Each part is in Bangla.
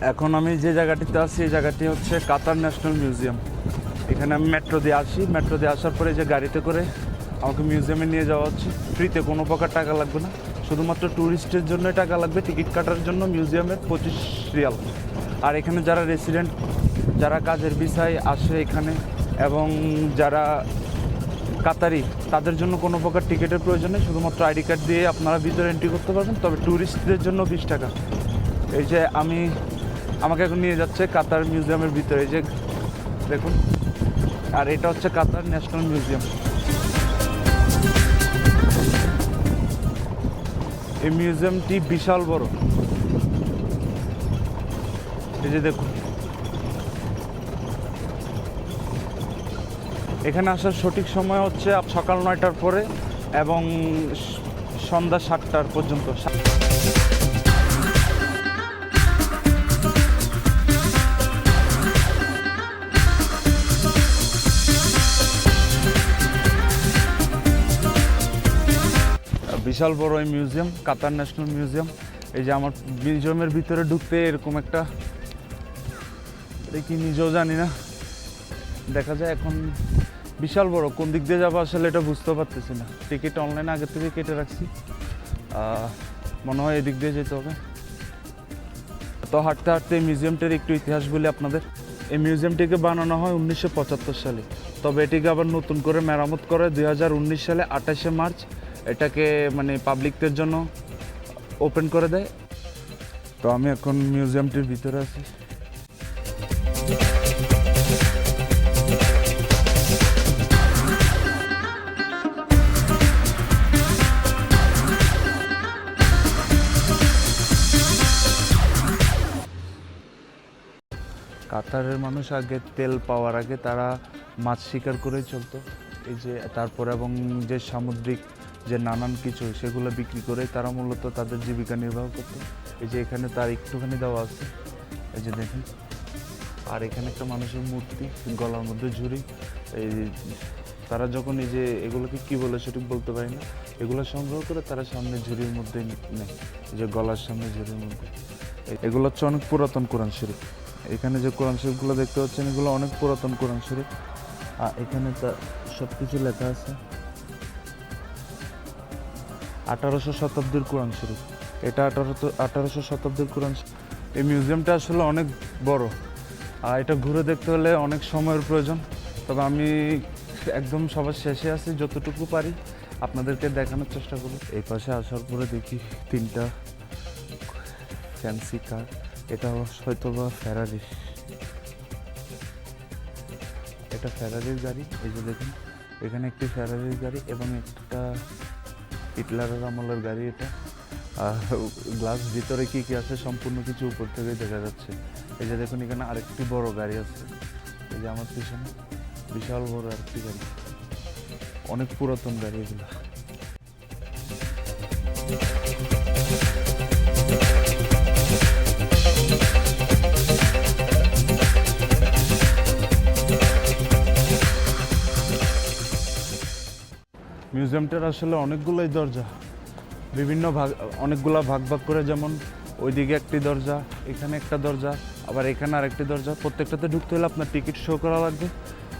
এখন আমি যে জায়গাটিতে আছি, এই জায়গাটি হচ্ছে কাতার ন্যাশনাল মিউজিয়াম। এখানে আমি মেট্রো দিয়ে আসি। মেট্রো দিয়ে আসার পরে যে গাড়িতে করে আমাকে মিউজিয়ামে নিয়ে যাওয়া হচ্ছে। ফ্রিতে কোনো প্রকার টাকা লাগবে না। শুধুমাত্র ট্যুরিস্টের জন্য টাকা লাগবে। টিকিট কাটার জন্য মিউজিয়ামের পঁচিশ রিয়াল। আর এখানে যারা রেসিডেন্ট যারা কাজের বিষয় আসে এখানে এবং যারা কাতারি, তাদের জন্য কোনো প্রকার টিকিটের প্রয়োজন নেই। শুধুমাত্র আইডি কার্ড দিয়ে আপনারা ভিতরে এন্ট্রি করতে পারবেন। তবে ট্যুরিস্টদের জন্য বিশ টাকা। এই যে আমি আমাকে এখন নিয়ে যাচ্ছে কাতার মিউজিয়ামের ভিতরে যে দেখুন। আর এটা হচ্ছে কাতার ন্যাশনাল মিউজিয়াম। এই মিউজিয়ামটি বিশাল বড়। এই যে দেখুন। এখানে আসার সঠিক সময় হচ্ছে সকাল নয়টার পরে এবং সন্ধ্যা সাতটার পর্যন্ত। বিশাল বড় এই মিউজিয়াম, কাতার ন্যাশনাল মিউজিয়াম। এই যে আমার মিউজিয়ামের ভিতরে ঢুকতে এরকম একটা কি নিজেও জানি না। দেখা যায় এখন বিশাল বড়, কোন দিক দিয়ে যাব আসলে এটা বুঝতে পারতেছি না। টিকিট অনলাইনে আগের থেকে কেটে রাখছি। মনে হয় এদিক দিয়ে যেতে হবে। তো হাঁটতে হাঁটতে এই মিউজিয়ামটার একটু ইতিহাস বলি আপনাদের। এই মিউজিয়ামটিকে বানানো হয় উনিশশো পঁচাত্তর সালে। তবে এটিকে আবার নতুন করে মেরামত করে দু হাজার উনিশ সালে আঠাশে মার্চ এটাকে মানে পাবলিকদের জন্য ওপেন করে দেয়। তো আমি এখন মিউজিয়ামটির ভিতরে আছি। কাতারের মানুষ আগে তেল পাওয়ার আগে তারা মাছ শিকার করেই চলতো। এই যে তারপর এবং যে সামুদ্রিক যে নানান কিছু সেগুলো বিক্রি করে তারা মূলত তাদের জীবিকা নির্বাহ করতো। এই যে এখানে তার একটুখানি দেওয়া আছে। এই যে দেখেন। আর এখানে একটা মানুষের মূর্তি, গলার মধ্যে ঝুড়ি। এই তারা যখন এই যে এগুলোকে কি বলে সঠিক বলতে পারি না। এগুলো সংগ্রহ করে তারা সামনে ঝুড়ির মধ্যে নেয়। এই যে গলার সামনে ঝুড়ির মধ্যে। এগুলো হচ্ছে অনেক পুরাতন কোরআন শরীফ। এখানে যে কোরআন শরীফগুলো দেখতে পাচ্ছেন, এগুলো অনেক পুরাতন কোরআন শরীফ। আর এখানে তা সব কিছু লেখা আছে। আঠারোশো শতাব্দীর কোরআন শরীফ। এটা আঠারো আঠারোশো শতাব্দীর কোরআন। এই মিউজিয়ামটা আসলে অনেক বড়। আর এটা ঘুরে দেখতে হলে অনেক সময়ের প্রয়োজন। তবে আমি একদম সবার শেষে আছি, যতটুকু পারি আপনাদেরকে দেখানোর চেষ্টা করব। এই পাশে আসার পরে দেখি তিনটা ফ্যান্সি কার এটা হয়তো বা ফেরারি এটা ফেরারির গাড়ি, এই যে দেখুন। এখানে একটি ফেরারির গাড়ি এবং একটা হিটলারের আমলের গাড়ি এটা। আর গ্লাস ভিতরে কি কি আছে সম্পূর্ণ কিছু উপর থেকে দেখা যাচ্ছে। এই যে দেখুন, এখানে আরেকটি বড় গাড়ি আছে। এই যে আমার পিছনে, বিশাল বড় আরেকটি গাড়ি। অনেক পুরাতন গাড়ি এগুলো। মিউজিয়ামটার আসলে অনেকগুলোই দরজা। বিভিন্ন ভাগ, অনেকগুলা ভাগ ভাগ করে যেমন ওইদিকে একটি দরজা, এখানে একটা দরজা, আবার এখানে আরেকটি দরজা। প্রত্যেকটাতে ঢুকতে হলে আপনার টিকিট শো করা লাগবে।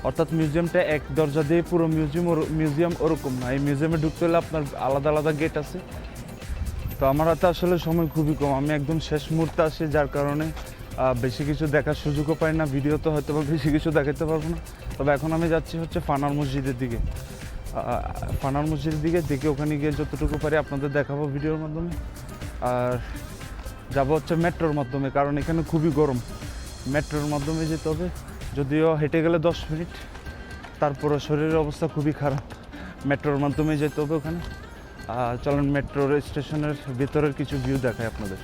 অর্থাৎ মিউজিয়ামটা এক দরজা দিয়ে পুরো মিউজিয়াম মিউজিয়াম ওরকম না। এই মিউজিয়ামে ঢুকতে হলে আপনার আলাদা আলাদা গেট আছে। তো আমার হাতে আসলে সময় খুবই কম। আমি একদম শেষ মুহূর্তে আসি, যার কারণে বেশি কিছু দেখার সুযোগও পাই না। ভিডিওতে হয়তো বা বেশি কিছু দেখাতে পারব না। তবে এখন আমি যাচ্ছি হচ্ছে ফানার মসজিদের দিকে। ফানার মসজিদের দিকে, দেখে ওখানে গিয়ে যতটুকু পারি আপনাদের দেখাবো ভিডিওর মাধ্যমে। আর যাব হচ্ছে মেট্রোর মাধ্যমে, কারণ এখানে খুবই গরম। মেট্রোর মাধ্যমে যেতে হবে, যদিও হেঁটে গেলে দশ মিনিট তারপরে শরীরের অবস্থা খুবই খারাপ। মেট্রোর মাধ্যমে যেতে হবে ওখানে। চলেন মেট্রোর স্টেশনের ভিতরের কিছু ভিউ দেখায় আপনাদের।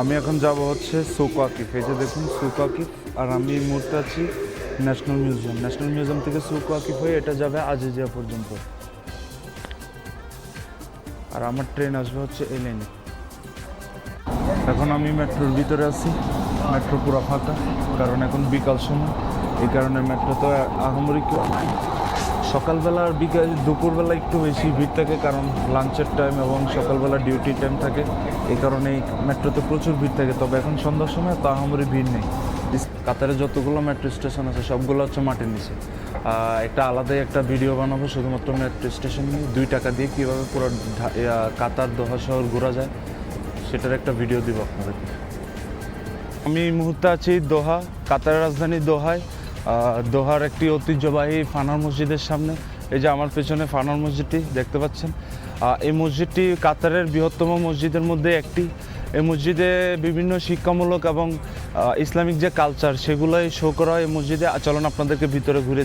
আমি এখন যাব হচ্ছে সুক আকিফ এই যে দেখুন, সুক আকিফ আর আমি এই মুহূর্তে আছি ন্যাশনাল মিউজিয়াম ন্যাশনাল মিউজিয়াম থেকে সুক আকিফ হয়ে এটা যাবে আজিজিয়া পর্যন্ত। আর আমার ট্রেন আসবে হচ্ছে এই এখন আমি মেট্রোর ভিতরে আছি। মেট্রো পুরো ফাঁকা, কারণ এখন বিকাল সময়। এই কারণে মেট্রো তো আহামরি কেউ নাই। সকালবেলা আর বিকাল, দুপুরবেলা একটু বেশি ভিড় থাকে কারণ লাঞ্চের টাইম এবং সকালবেলা ডিউটি টাইম থাকে। এই কারণে মেট্রোতে প্রচুর ভিড় থাকে। তবে এখন সন্ধ্যার সময় তো আহামরি ভিড় নেই। কাতারে যতগুলো মেট্রো স্টেশন আছে, সবগুলো হচ্ছে মাটির নিচে। একটা আলাদাই একটা ভিডিও বানাবো, শুধুমাত্র মেট্রো স্টেশন নিয়ে। দুই টাকা দিয়ে কীভাবে পুরো কাতার, দোহা শহর ঘোরা যায়, সেটার একটা ভিডিও দিব আপনাদেরকে। আমি এই মুহূর্তে আছি দোহা, কাতারের রাজধানী দোহায়। দোহার একটি ঐতিহ্যবাহী ফানার মসজিদের সামনে। এই যে আমার পেছনে ফানার মসজিদটি, দেখতে পাচ্ছেন? এই মসজিদটি কাতারের বৃহত্তম মসজিদের মধ্যে একটি। এই মসজিদে বিভিন্ন শিক্ষামূলক এবং ইসলামিক যে কালচার সেগুলোই শো করা হয় এই মসজিদে। চলুন আপনাদেরকে ভিতরে ঘুরে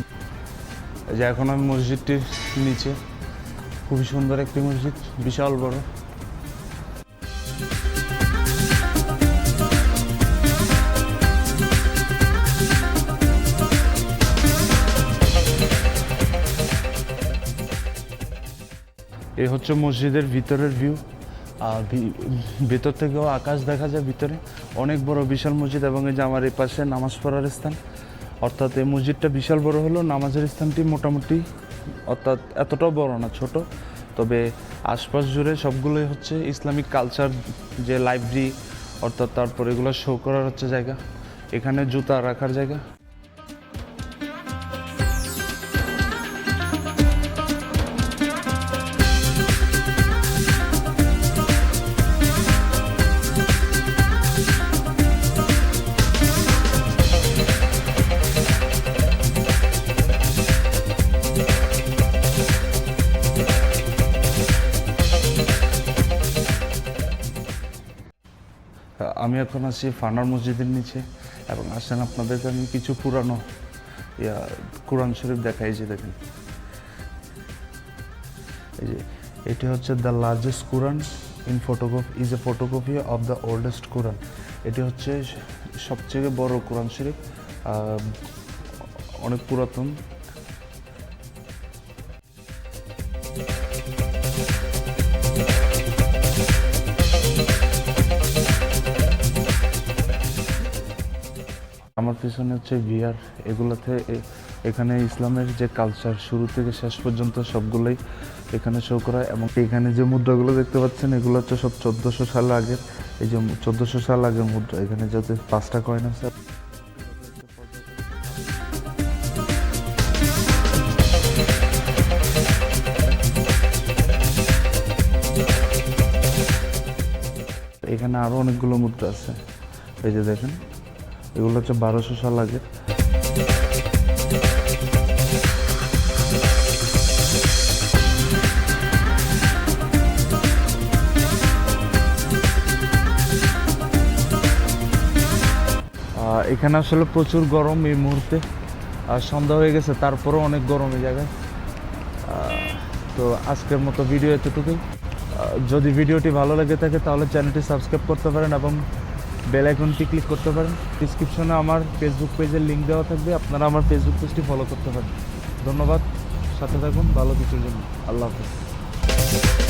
যে এখন আমি মসজিদটির নিচে। খুবই সুন্দর একটি মসজিদ, বিশাল বড়। এই হচ্ছে মসজিদের ভিতরের ভিউ আর ভেতর থেকেও আকাশ দেখা যায় ভিতরে। অনেক বড় বিশাল মসজিদ এবং এই যে আমার এই পাশে নামাজ পড়ার স্থান। অর্থাৎ এই মসজিদটা বিশাল বড় হলো নামাজের স্থানটি মোটামুটি, অর্থাৎ এতটাও বড় না, ছোট। তবে আশপাশ জুড়ে সবগুলোই হচ্ছে ইসলামিক কালচার যে লাইব্রেরি অর্থাৎ তারপর এগুলো শো করার হচ্ছে জায়গা। এখানে জুতা রাখার জায়গা। আমি এখন আছি ফানার মসজিদের নিচে এবং আসেন আপনাদেরকে আমি কিছু পুরানো, ইয়া, কোরআন শরীফ দেখাই যে দেখেন। এই যে, এটি হচ্ছে the largest Quran in photocopy is a photocopy of the oldest Quran. এটি হচ্ছে সবচেয়ে বড় কোরআন শরীফ অনেক পুরাতন। আমার পিছনে হচ্ছে ভিআর এগুলোতে এখানে ইসলামের যে কালচার শুরু থেকে শেষ পর্যন্ত সবগুলোই এখানে শো করা এবং এখানে যে মুদ্রাগুলো দেখতে পাচ্ছেন, এগুলো হচ্ছে সব চোদ্দোশো সাল আগের, এই যে চোদ্দোশো সাল আগের মুদ্রা, এখানে যাতে পাঁচটা কয়েন আছে। এখানে আরও অনেকগুলো মুদ্রা আছে। এই যে দেখেন। এগুলো হচ্ছে বারোশো সাল আগের এখানে আসলে প্রচুর গরম এই মুহূর্তে। আর সন্ধ্যা হয়ে গেছে, তারপরেও অনেক গরম এই জায়গায়। তো আজকের মতো ভিডিও এতটুকুই। যদি ভিডিওটি ভালো লেগে থাকে তাহলে চ্যানেলটি সাবস্ক্রাইব করতে পারেন এবং বেল আইকনটি ক্লিক করতে পারেন। ডিসক্রিপশনে আমার ফেসবুক পেজের লিঙ্ক দেওয়া থাকবে। আপনারা আমার ফেসবুক পেজটি ফলো করতে পারেন। ধন্যবাদ। সাথে থাকুন। ভালো কিছুর জন্য। আল্লাহ হাফিজ।